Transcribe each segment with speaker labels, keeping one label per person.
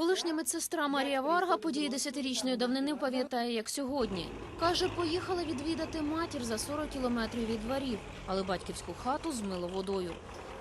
Speaker 1: Колишня медсестра Марія Варга події десятирічної давнини пам'ятає, як сьогодні. Каже, поїхала відвідати матір за 40 кілометрів від дворів, але батьківську хату змило водою.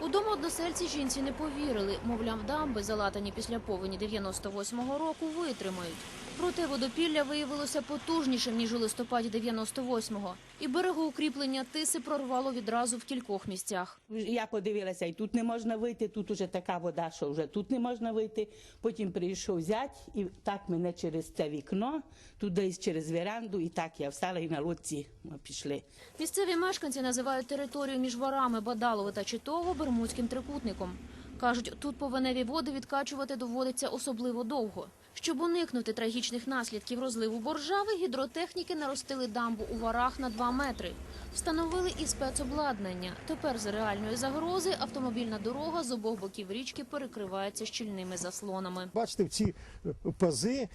Speaker 1: Удома односельці жінці не повірили, мовляв, дамби, залатані після повені 98-го року, витримають. Проте водопілля виявилося потужнішим, ніж у листопаді 98-го. І берегоукріплення тиси прорвало відразу в кількох місцях.
Speaker 2: Я подивилася, і тут не можна вийти, тут уже така вода, що вже тут не можна вийти. Потім прийшов зять, і так мене через це вікно, туди через веранду, і так я встала і на лодці ми пішли.
Speaker 1: Місцеві мешканці називають територію між ворами Бадалови та Читово Бермудським трикутником. Кажуть, тут повеневі води відкачувати доводиться особливо довго. Щоб уникнути трагічних наслідків розливу боржави, гідротехніки наростили дамбу у варах на 2 метри. Встановили і спецобладнання. Тепер з реальної загрози автомобільна дорога з обох боків річки перекривається щільними заслонами.
Speaker 3: Бачите, в ці пази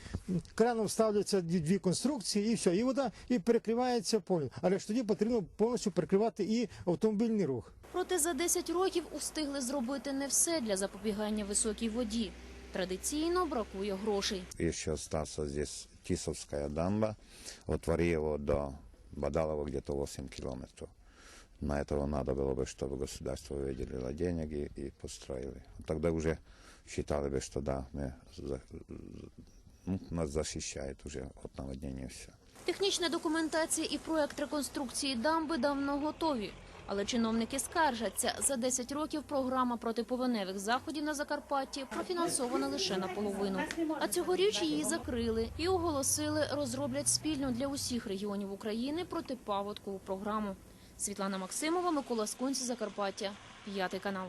Speaker 3: краном ставляться дві конструкції, і все, і вода і перекривається повністю. Але ж тоді потрібно повністю перекривати і автомобільний рух.
Speaker 1: Проте за 10 років устигли зробити не все для запобігання високій воді. Традиційно бракує грошей.
Speaker 4: Еще остался здесь Тисовская дамба от Вариева до Бадалова где-то 8 километров. На этого надо было бы, чтобы государство выделило денег и, и построили. Тогда уже считали бы, что да, мы за- ну, нас защищает уже от наводнения все.
Speaker 1: Технічна документація і проект реконструкції дамби давно готові. Але чиновники скаржаться, за 10 років програма протиповеневих заходів на Закарпатті профінансована лише наполовину. А цьогоріч її закрили і оголосили, розроблять спільну для усіх регіонів України протипаводкову програму. Світлана Максимова, Микола Скунці, Закарпаття, п'ятий канал.